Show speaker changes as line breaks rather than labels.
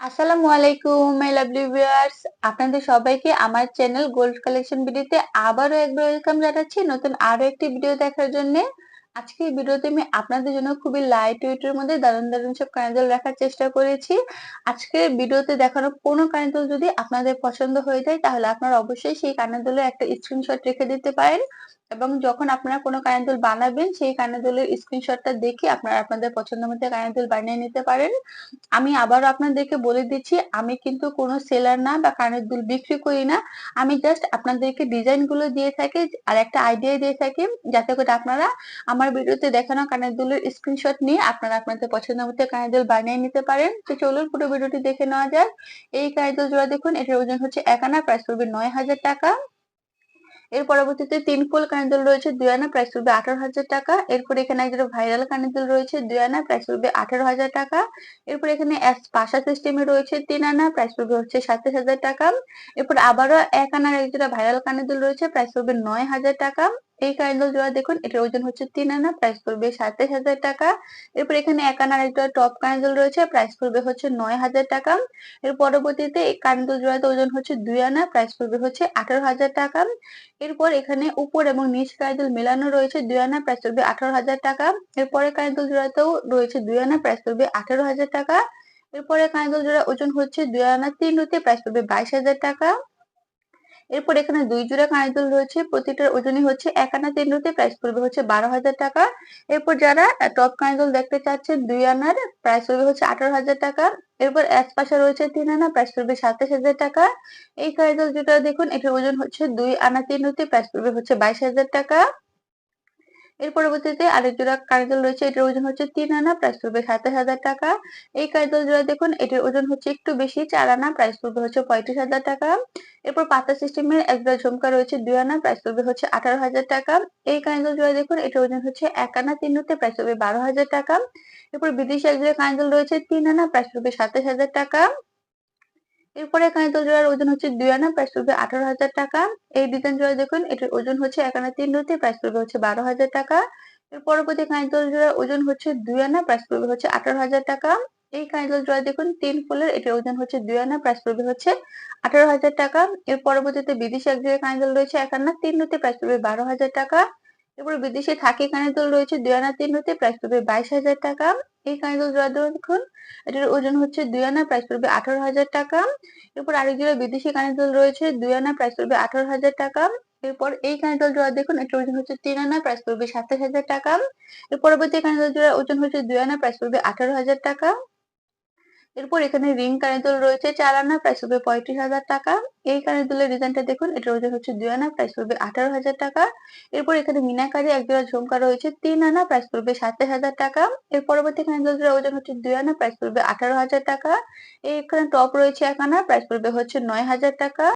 আসসালামু আলাইকুম my lovely viewers আপনাদের সবাইকে আমার চ্যানেল গোল্ড কালেকশন ভিডিওতে আবারও একবার ওয়েলকাম জানাচ্ছি নতুন আরও একটি ভিডিও দেখার জন্য। আজকে এই ভিডিওতে আমি আপনাদের জন্য খুবই লাইট ওয়েটের মধ্যে দারুণ দারুণ সব কানেদুল রাখার চেষ্টা করেছি। আজকে ভিডিওতে দেখানো কোনো কানেদুল যদি আপনাদের পছন্দ হয়ে যায়, তাহলে আপনারা অবশ্যই সেই কানেদুলের একটা স্ক্রিনশট রেখে দিতে পারেন। এবং যখন আপনারা কোনো কানের দুল বানাবেন, সেই কানের দুলের স্ক্রিনশটটা দেখে আপনারা আপনাদের পছন্দ মতো কানের দুল বানিয়ে নিতে পারেন। আমি আবারও আপনাদেরকে বলে দিচ্ছি, আমি কিন্তু কোনো সেলার না বা কানের দুল বিক্রি করি না। আমি জাস্ট আপনাদেরকে ডিজাইনগুলো দিয়ে থাকি, আর একটা আইডিয়া দিয়ে থাকি, যাতে করে আপনারা আমার ভিডিওতে দেখানো কানের দুলের স্ক্রিনশট নিয়ে আপনারা আপনাদের পছন্দ মতো কানের দুল বানিয়ে নিতে পারেন। তো চলুন পুরো ভিডিওটি দেখে নেওয়া যাক। এই কানের দুল জোড়া দেখুন, এটার ওজন হচ্ছে এক আনা প্রাইস পড়বে নয় হাজার টাকা। এর পরবর্তীতে তিন ফুল কানেদুল রয়েছে দুই আনা প্রাইস পড়বে আঠারো হাজার টাকা। এরপর এখানে একজন ভাইরাল কানেদুল রয়েছে দুই আনা প্রাইস পড়বে আঠারো হাজার টাকা। এরপর এখানে পাশা সিস্টেমে রয়েছে তিন আনা প্রাইস পড়বে হচ্ছে সাতাশ হাজার টাকা। এরপর আবারও এক আনার একজোড়া ভাইরাল কানেদুল রয়েছে প্রাইস পড়বে নয় হাজার টাকা। এই কাইন্ডল জোড়া দেখুন, এটার ওজন হচ্ছে তিন আনা প্রাইস পড়বে সাতাশ হাজার টাকা। এরপর এখানে এক আনার একটা টপ কাইন্ডল রয়েছে প্রাইস পড়বে হচ্ছে নয় হাজার টাকা। এর পরবর্তীতে এই কাইন্ডল জোড়াতে ওজন হচ্ছে দুই আনা প্রাইস পড়বে হচ্ছে আঠারো হাজার টাকা। এরপর এখানে উপর এবং নিচ কাইন্ডল মেলানো রয়েছে দুই আনা প্রাইস পড়বে আঠারো হাজার টাকা। এরপরে কাইন্ডল জোড়াতেও রয়েছে দুই আনা প্রাইস পড়বে আঠারো হাজার টাকা। এরপরে কাইন্ডল জোড়া ওজন হচ্ছে দুই আনা, তিন রুতে প্রাইস পড়বে বাইশ হাজার টাকা। এরপর এখানে দুই জোড়া কানের দুল রয়েছে, প্রতিটার ওজনই হচ্ছে এক আনা তিন রুতে প্রাইস পড়বে হচ্ছে বারো হাজার টাকা। এরপর যারা টপ কানের দুল দেখতে চাচ্ছেন, দুই আনার প্রাইস পড়বে হচ্ছে আঠারো হাজার টাকা। এরপর এক পাশে রয়েছে তিন আনা প্রাইস পড়বে সাতাশ হাজার টাকা। এই কানের দুল যেটা দেখুন, এটার ওজন হচ্ছে দুই আনা তিন রুটি প্রাইস পড়বে হচ্ছে বাইশ হাজার টাকা। এর পরবর্তীতে আরেক জোড়া কারিদল রয়েছে, এটার ওজন হচ্ছে তিন আনা প্রাইস পড়বে সাতাশ হাজার টাকা। এই কারিদল জোড়া দেখুন, এটার ওজন হচ্ছে একটু বেশি, চার আনা প্রাইস পড়বে হচ্ছে পঁয়ত্রিশ হাজার টাকা। এরপর পাতা সিস্টেমের এক জোড়া ঝুমকা রয়েছে দুই আনা প্রাইস পড়বে হচ্ছে আঠারো হাজার টাকা। এই কারিদল জোড়া দেখুন, এটার ওজন হচ্ছে এক আনা তিন নুতে প্রাইস পড়বে বারো হাজার টাকা। এরপর বিদেশি এক জোড়া কারিদল রয়েছে তিন আনা প্রাইস পড়বে সাতাশ হাজার টাকা। এরপরে এখানে তো জোড়ার ওজন হচ্ছে দুই আনা প্রাইস পড়বে আঠারো হাজার টাকা। এই ডিজাইন জোড়া দেখুন, এটার ওজন হচ্ছে এক আনা তিন রুটি প্রাইস পড়বে হচ্ছে বারো হাজার টাকা। এর পরবর্তী কাঁচদল জোড়ার ওজন হচ্ছে দুই আনা প্রাইস পড়বে হচ্ছে আঠারো হাজার টাকা। এই কাঁচদল জোড়া দেখুন, তিন ফুলের, এটার ওজন হচ্ছে দুই আনা প্রাইস পড়বে হচ্ছে আঠারো হাজার টাকা। এর পরবর্তীতে বিদেশি এক জোড়া কাঁচদল রয়েছে এক আনা, তিন রুটি প্রাইস পড়বে বারো হাজার টাকা। এরপর বিদেশে থাকি কানের দুল রয়েছে দুই আনা তিন হতে প্রাইস পড়বে বাইশ হাজার টাকা। এই কানের দুল জোড়া দেখুন এটার ওজন হচ্ছে দুই আনা প্রাইস পড়বে আঠারো হাজার টাকা। এরপর আরেক জোড়া বিদেশি কানের দুল রয়েছে দুই আনা প্রাইস পড়বে আঠারো হাজার টাকা। এরপর এই কানের দুল জোড়া দেখুন, এটার ওজন হচ্ছে তিন আনা প্রাইস পড়বে সাতাশ হাজার টাকা। এর পরবর্তী কানের দুল জোড়া ওজন হচ্ছে দুই আনা প্রাইস পড়বে আঠারো হাজার টাকা। এরপর এখানে রিং কানেদুল রয়েছে চার আনা প্রাইস হবে পঁয়ত্রিশ হাজার টাকা। এই কানেদুলের ডিজাইনটা দেখুন, এটার ওজন হচ্ছে দুই আনা প্রাইস পড়বে আঠারো হাজার টাকা। এরপর এখানে মিনাকারি এক জোড়া ঝুমকা রয়েছে, তিন আনা প্রাইস পড়বে সাতাশ হাজার টাকা। এর পরবর্তী কানের দুলের ওজন হচ্ছে দুই আনা প্রাইস পড়বে আঠারো হাজার টাকা। এখানে টপ রয়েছে এক আনা প্রাইস পড়বে হচ্ছে নয় হাজার টাকা।